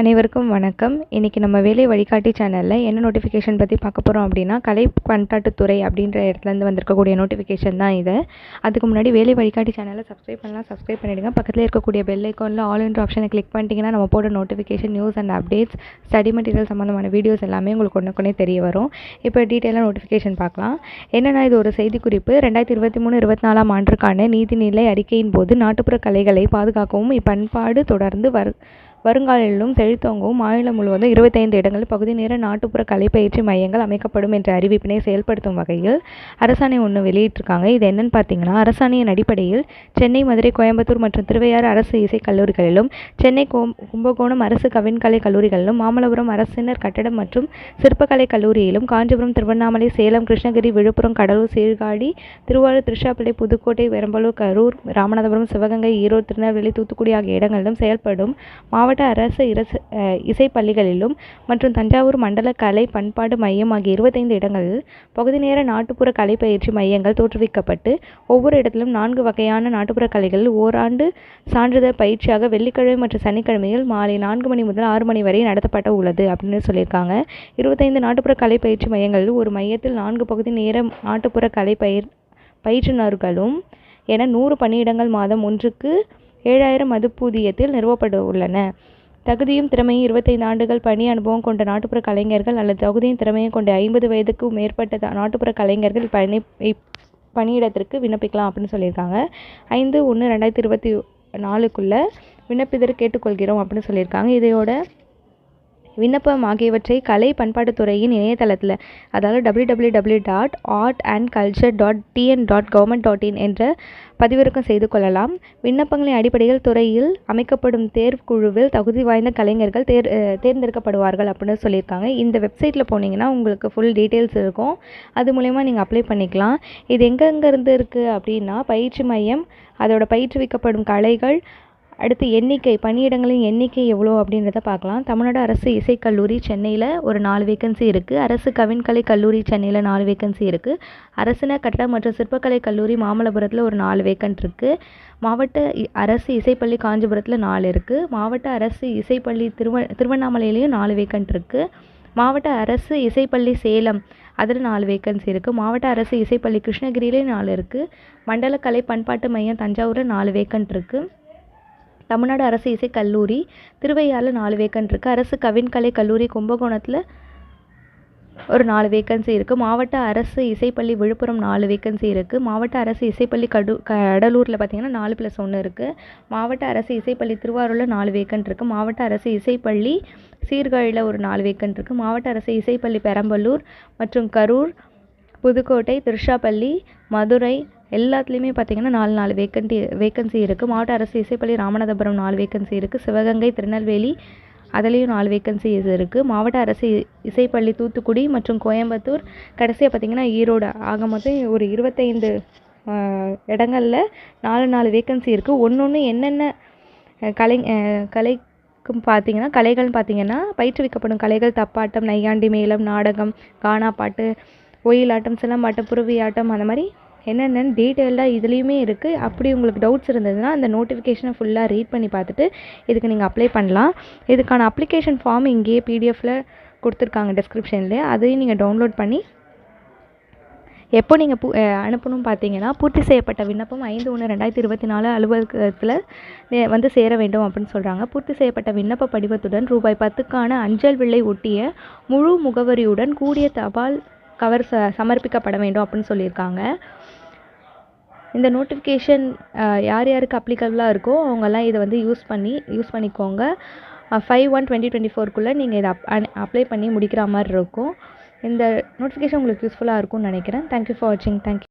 அனைவருக்கும் வணக்கம். இன்றைக்கி நம்ம வேலை வழிகாட்டி சேனலில் என்ன நோட்டிஃபிகேஷன் பற்றி பார்க்க போகிறோம் அப்படின்னா கலை பண்பாட்டுத்துறை அப்படின்ற இடத்துலேருந்து வந்திருக்கக்கூடிய நோட்டிஃபிகேஷன் தான் இது. அதுக்கு முன்னாடி வேலை வழிகாட்டி சேனலை சப்ஸ்கிரைப் பண்ணலாம். சப்ஸ்கிரைப் பண்ணிவிடுங்க பக்கத்தில் இருக்கக்கூடிய பெல் ஐக்கோனில் ஆல் இன்ட்ரு ஆப்ஷனை கிளிக் பண்ணிட்டீங்கன்னா நம்ம போட notification news and updates study material சம்மந்தமான வீடியோஸ் எல்லாமே உங்களுக்கு ஒன்றுக்குனே தெரிய வரும். இப்போ டீட்டெயிலாக நோட்டிஃபிகேஷன் பார்க்கலாம். என்னென்னா இது ஒரு செய்திக்குறிப்பு. ரெண்டாயிரத்தி இருபத்தி மூணு இருபத்தி நாலாம் ஆண்டுக்கான நீதிநிலை அறிக்கையின் போது நாட்டுப்புற கலைகளை பாதுகாக்கவும் இப்பண்பாடு தொடர்ந்து வர் வருங்காலிலும் செழித்தோங்கவும் மாநிலம் முழுவதும் இருபத்தைந்து இடங்களில் பகுதி நேர நாட்டுப்புற கலைப்பயிற்சி மையங்கள் அமைக்கப்படும் என்ற அறிவிப்பினை செயல்படுத்தும் வகையில் அரசாணை ஒன்று வெளியிட்டிருக்காங்க. இது என்னன்னு பார்த்தீங்கன்னா அரசாணையின் அடிப்படையில் சென்னை மதுரை கோயம்புத்தூர் மற்றும் திருவையாறு அரசு இசைக் கல்லூரிகளிலும் சென்னை கோம் கும்பகோணம் அரசு கவின்கலை கல்லூரிகளிலும் மாமல்லபுரம் அரசினர் கட்டடம் மற்றும் சிற்பக்கலை கல்லூரியிலும் காஞ்சிபுரம் திருவண்ணாமலை சேலம் கிருஷ்ணகிரி விழுப்புரம் கடலூர் சீர்காழி திருவாரூர் திருச்சிராப்பள்ளி புதுக்கோட்டை பெரம்பலூர் கரூர் ராமநாதபுரம் சிவகங்கை ஈரோடு திருநெல்வேலி தூத்துக்குடி ஆகிய இடங்களிலும் செயல்படும் மாவட்ட அரசு இரசு இசைப்பள்ளிகளிலும் மற்றும் தஞ்சாவூர் மண்டல கலை பண்பாடு மையம் ஆகிய இருபத்தைந்து இடங்களில் பகுதி நேர நாட்டுப்புற கலைப்பயிற்சி மையங்கள் தோற்றுவிக்கப்பட்டு ஒவ்வொரு இடத்திலும் நான்கு வகையான நாட்டுப்புற கலைகள் ஓராண்டு சான்றிதழ் பயிற்சியாக வெள்ளிக்கிழமை மற்றும் சனிக்கிழமையில் மாலை நான்கு மணி முதல் ஆறு மணி வரை நடத்தப்பட உள்ளது அப்படின்னு சொல்லியிருக்காங்க. இருபத்தைந்து நாட்டுப்புற கலைப்பயிற்சி மையங்களில் ஒரு மையத்தில் நான்கு பகுதி நேர நாட்டுப்புற கலை பயிர் பயிற்றுனர்களும் என நூறு பணியிடங்கள் மாதம் ஒன்றுக்கு ஏழாயிரம் மதிப்பூதியத்தில் நிறுவப்பட உள்ளன தகுதியும் திறமையும் இருபத்தைந்து ஆண்டுகள் பணி அனுபவம் கொண்ட நாட்டுப்புற கலைஞர்கள் அல்லது தகுதியும் திறமையும் கொண்ட ஐம்பது வயதுக்கு மேற்பட்ட நாட்டுப்புற கலைஞர்கள் பணி பணியிடத்திற்கு விண்ணப்பிக்கலாம் அப்படின்னு சொல்லியிருக்காங்க. ஐந்து ஒன்று ரெண்டாயிரத்தி இருபத்தி நாலுக்குள்ளே விண்ணப்பிதர் கேட்டுக்கொள்கிறோம் அப்படின்னு சொல்லியிருக்காங்க. இதையோட விண்ணப்பம் ஆகியவற்றை கலை பண்பாட்டுத்துறையின் இணையதளத்தில் அதாவது W W W dot art and culture dot TN dot government dot in என்ற பதிவிறக்கம் செய்து கொள்ளலாம். விண்ணப்பங்களின் அடிப்படையில் துறையில் அமைக்கப்படும் தேர்வுக்குழுவில் தகுதி வாய்ந்த கலைஞர்கள் தேர் தேர்ந்தெடுக்கப்படுவார்கள் அப்படின்னு சொல்லியிருக்காங்க. இந்த வெப்சைட்டில் போனீங்கன்னா உங்களுக்கு ஃபுல் டீட்டெயில்ஸ் இருக்கும். அது மூலயமா நீங்கள் அப்ளை பண்ணிக்கலாம். இது எங்கெங்கேருந்து இருக்குது அப்படின்னா பயிற்சி மையம் அதோட பயிற்றுவிக்கப்படும் கலைகள் அடுத்து எண்ணிக்கை பணியிடங்களின் எண்ணிக்கை எவ்வளோ அப்படின்றத பார்க்கலாம். தமிழ்நாடு அரசு இசைக்கல்லூரி சென்னையில் ஒரு நாலு வேக்கன்சி இருக்குது அரசு கவின்கலை கல்லூரி சென்னையில் நாலு வேக்கன்சி இருக்குது அரசின கட்டட மற்றும் சிற்பக்கலை கல்லூரி மாமல்லபுரத்தில் ஒரு நாலு வேக்கன்ட் இருக்குது மாவட்ட அரசு இசைப்பள்ளி காஞ்சிபுரத்தில் நாலு இருக்குது மாவட்ட அரசு இசைப்பள்ளி திருவ திருவண்ணாமலையிலையும் நாலு வேக்கன்ட் இருக்குது மாவட்ட அரசு இசைப்பள்ளி சேலம் அதில் நாலு வேக்கன்சி இருக்குது மாவட்ட அரசு இசைப்பள்ளி கிருஷ்ணகிரியிலையும் நாலு இருக்குது மண்டல கலை பண்பாட்டு மையம் தஞ்சாவூரில் நாலு வேக்கன்ட் இருக்குது தமிழ்நாடு அரசு இசைக்கல்லூரி திருவையாறில் நாலு வேக்கன்ட் இருக்குது அரசு கவின்கலை கல்லூரி கும்பகோணத்தில் ஒரு நாலு வேக்கன்சி இருக்குது மாவட்ட அரசு இசைப்பள்ளி விழுப்புரம் நாலு வேக்கன்சி இருக்குது மாவட்ட அரசு இசைப்பள்ளி கடு கடலூரில் பார்த்திங்கன்னா நாலு ப்ளஸ் ஒன்று இருக்குது மாவட்ட அரசு இசைப்பள்ளி திருவாரூரில் நாலு வேக்கன்ட் இருக்குது மாவட்ட அரசு இசைப்பள்ளி சீர்காழியில் ஒரு நாலு வேக்கன்ட் இருக்குது மாவட்ட அரசு இசைப்பள்ளி பெரம்பலூர் மற்றும் கரூர் புதுக்கோட்டை திருஷாப்பள்ளி மதுரை எல்லாத்துலேயுமே பார்த்திங்கன்னா நாலு நாலு வேக்கன்ட்டி வேக்கன்சி இருக்குது மாவட்ட அரசு இசைப்பள்ளி ராமநாதபுரம் நாலு வேக்கன்சி இருக்குது சிவகங்கை திருநெல்வேலி அதுலேயும் நாலு வேக்கன்சிஸ் இருக்குது மாவட்ட அரசு இசைப்பள்ளி தூத்துக்குடி மற்றும் கோயம்புத்தூர் கடைசியாக பார்த்திங்கன்னா ஈரோடு. ஆக மொத்தம் ஒரு இருபத்தைந்து இடங்களில் நாலு நாலு வேக்கன்சி இருக்குது ஒன்று ஒன்று என்னென்ன கலை கலைக்கும் பார்த்திங்கன்னா கலைகள்னு பார்த்திங்கன்னா பயிற்றுவிக்கப்படும் கலைகள் தப்பாட்டம் நையாண்டி மேளம் நாடகம் கானா பாட்டு ஒயிலாட்டம் சிலம்பாட்டம் புருவியாட்டம் அந்த மாதிரி என்னென்னு டீட்டெயில்டாக இதுலேயுமே இருக்குது அப்படி உங்களுக்கு டவுட்ஸ் இருந்ததுன்னா அந்த நோட்டிஃபிகேஷனை ஃபுல்லாக ரீட் பண்ணி பார்த்துட்டு இதுக்கு நீங்கள் அப்ளை பண்ணலாம். இதுக்கான அப்ளிகேஷன் ஃபார்ம் இங்கேயே பிடிஎஃப்பில் கொடுத்துருக்காங்க டிஸ்கிரிப்ஷன்லேயே அதையும் நீங்கள் டவுன்லோட் பண்ணி எப்போ நீங்கள் பூ அனுப்பணும் பார்த்தீங்கன்னா பூர்த்தி செய்யப்பட்ட விண்ணப்பம் ஐந்து ஒன்று ரெண்டாயிரத்தி இருபத்தி நாலு அலுவலகத்தில் வந்து சேர வேண்டும் அப்படின்னு சொல்கிறாங்க பூர்த்தி செய்யப்பட்ட விண்ணப்ப படிவத்துடன் ரூபாய் பத்துக்கான அஞ்சல் விலை ஒட்டிய முழு முகவரியுடன் கூடிய தபால் கவர் ச சமர்ப்பிக்கப்பட வேண்டும் அப்படின்னு சொல்லியிருக்காங்க. இந்த நோட்டிஃபிகேஷன் யார் யாருக்கு அப்ளிகபிளாக இருக்கோ அவங்கெல்லாம் இதை வந்து யூஸ் பண்ணி யூஸ் பண்ணிக்கோங்க. ஃபைவ் ஒன் டுவெண்ட்டி டுவெண்ட்டி ஃபோர்க்குள்ளே நீங்கள் இதை அப் அப்ளை பண்ணி முடிக்கிற மாதிரி இருக்கும். இந்த நோட்டிஃபிகேஷன் உங்களுக்கு யூஸ்ஃபுல்லாக இருக்கும்னு நினைக்கிறேன். தேங்க்யூ ஃபார் வாட்சிங் தேங்க்யூ